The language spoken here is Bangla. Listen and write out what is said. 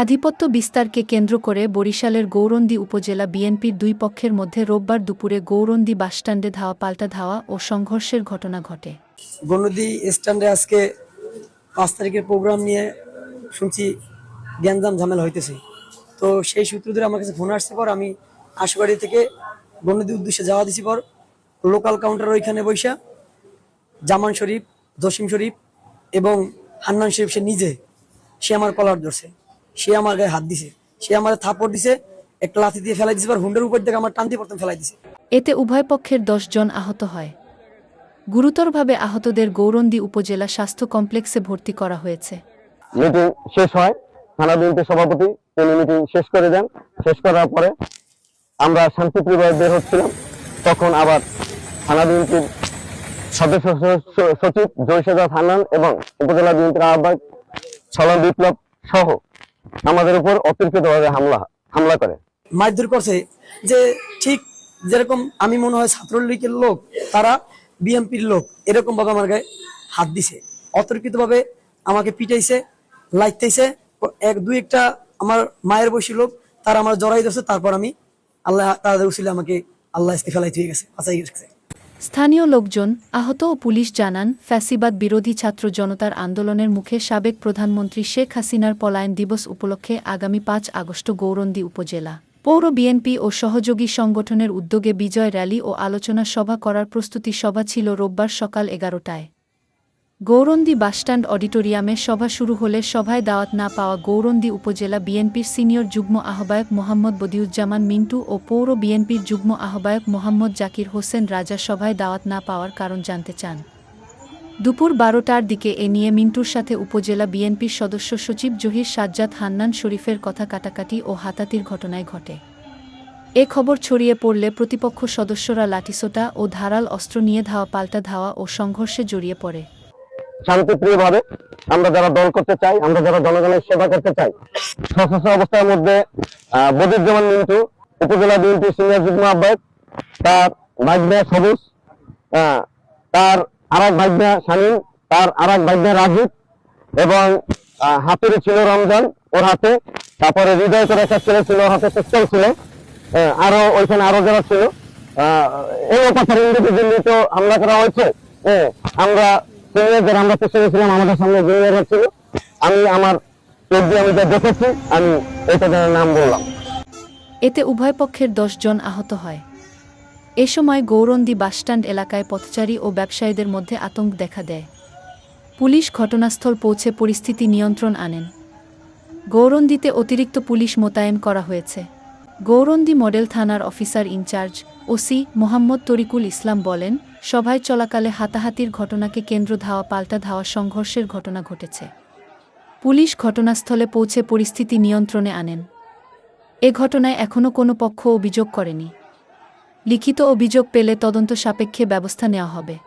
আধিপত্য বিস্তারকে কেন্দ্র করে বরিশালের গৌরন্দী উপজেলা বিএনপির দুই পক্ষের মধ্যে রোববার দুপুরে গৌরন্দী বাসস্ট্যান্ডে ধাওয়া, পাল্টা ধাওয়া ও সংঘর্ষের ঘটনা ঘটে। গণদি স্ট্যান্ডে আজকে পাঁচ তারিখের প্রোগ্রাম নিয়ে শুনছি গ্যাঞ্জাম ঝামেলা হইতেছে। তো সেই সূত্র ধরে আমার কাছে ফোন আসছে পর আমি আশুবাড়ি থেকে গণদি উদ্দেশ্যে যাওয়া দিছি পর লোকাল কাউন্টার ওইখানে বৈশা জামান শরীফ, জসিম শরীফ এবং হান্নান শরীফ সে নিজে, সে আমার কলার ধরছে। সে আমার গায়ে হাত দিছে। সে আমার থাপড় দিছে একটা লাথি দিয়ে ফেলাই দিছে পর হুন্ডের উপর থেকে আমার টানতে পড়তাম ফেলাই দিছে। এতে উভয় পক্ষের জন আহত হয়। গুরুতরভাবে আহতদের গৌরন্দী উপজেলা স্বাস্থ্য কমপ্লেক্সে ভর্তি করা হয়েছে। মিটিং শেষ হয় থানা বিএনপি সভাপতি তিনি মিটিং শেষ করে দেন। শেষ করার পরে আমরা শান্তিপ্রিয়ভাবে বের হচ্ছিলাম। তখন আবার থানা বিএনপির সদস্য সচিব জয়সাদাত হান্নান এবং উপজেলা বিএনপির আহ্বায়ক ছলন বিপ্লব সহ আমাদের উপর অতর্কিতভাবে হামলা হামলা করে। মারধর করছে যে ঠিক যেরকম আমি মনে হয় ছাত্রলীগের লোক, তারা বিএমপির লোক এরকম ভাবে আমার গায়ে হাত দিছে। অতর্কিত ভাবে আমাকে পিটাইছে লাইতেছে এক, দুই একটা আমার মায়ের বয়সী লোক, তারা আমার জড়াই দিচ্ছে তারপর আমি আল্লাহ তাদের উচিলে আমাকে আল্লাহ ইস্তি ফেলাই দিয়ে গেছে, বাঁচাই গেছে। স্থানীয় লোকজন, আহত ও পুলিশ জানান, ফ্যাসিবাদ বিরোধী ছাত্র জনতার আন্দোলনের মুখে সাবেক প্রধানমন্ত্রী শেখ হাসিনার পলায়ন দিবস উপলক্ষে আগামী পাঁচ আগস্ট গৌরন্দী উপজেলা। পৌর বিএনপি ও সহযোগী সংগঠনের উদ্যোগে বিজয় র্যালি ও আলোচনা সভা করার প্রস্তুতি সভা ছিল রোববার সকাল এগারোটায়। গৌরন্দী বাসস্ট্যান্ড অডিটোরিয়ামে সভা শুরু হলে সভায় দাওয়াত না পাওয়া গৌরন্দী উপজেলা বিএনপির সিনিয়র যুগ্ম আহ্বায়ক মোহাম্মদ বদিউজ্জামান মিন্টু ও পৌর বিএনপির যুগ্ম আহ্বায়ক মোহাম্মদ জাকির হোসেন রাজা সভায় দাওয়াত না পাওয়ার কারণ জানতে চান। দুপুর বারোটার দিকে এ নিয়ে মিন্টুর সাথে উপজেলা বিএনপির সদস্য সচিব জহির সাজ্জাদ হান্নান শরীফের কথা কাটাকাটি ও হাতাতির ঘটনায় ঘটে। এ খবর ছড়িয়ে পড়লে প্রতিপক্ষ সদস্যরা লাঠিসোটা ও ধারাল অস্ত্র নিয়ে ধাওয়া পাল্টা ধাওয়া ও সংঘর্ষে জড়িয়ে পড়ে। শান্তিপ্রিয়ভাবে আমরা যারা দল করতে চাই আমরা যারা জনগণের সেবা করতে চাই সশস্ত্র অবস্থার মধ্যে আহ, বদিউজ্জামান মিন্টু উপজেলা বিএনপি সিনিয়র যুগ্ম আহ্বায়ক তার ভাগ্যা সবুজ তার আর এক ভাগ্যা শামীম তার আর এক ভাগ্যা রাজীব এবং হাতুড়ি ছিল রমজান ওর হাতে তারপরে হৃদয় করে একটা ছেলে ছিল হাতে পিস্তল ছিল আরও ওইখানে আরও যারা ছিল এই কথার ইংরেজি দিল্লিত হামলা করা হয়েছে হ্যাঁ, আমরা সিনিয়র আমরা আমাদের সামনে ছিল। আমি আমার আমি যা দেখেছি, আমি নাম বললাম। এতে উভয় পক্ষের জন আহত হয়। এ সময় গৌরন্দী বাসস্ট্যান্ড এলাকায় পথচারী ও ব্যবসায়ীদের মধ্যে আতঙ্ক দেখা দেয়। পুলিশ ঘটনাস্থল পৌঁছে পরিস্থিতি নিয়ন্ত্রণ আনেন। গৌরন্দীতে অতিরিক্ত পুলিশ মোতায়েন করা হয়েছে। গৌরন্দী মডেল থানার officer in-charge OC Mohammad Tarikul Islam বলেন সভায় চলাকালে হাতাহাতির ঘটনাকে কেন্দ্র ধাওয়া পাল্টা ধাওয়া সংঘর্ষের ঘটনা ঘটেছে। পুলিশ ঘটনাস্থলে পৌঁছে পরিস্থিতি নিয়ন্ত্রণে আনেন। এ ঘটনায় এখনও কোনো পক্ষ অভিযোগ করেনি। লিখিত অভিযোগ পেলে তদন্ত সাপেক্ষে ব্যবস্থা নেওয়া হবে।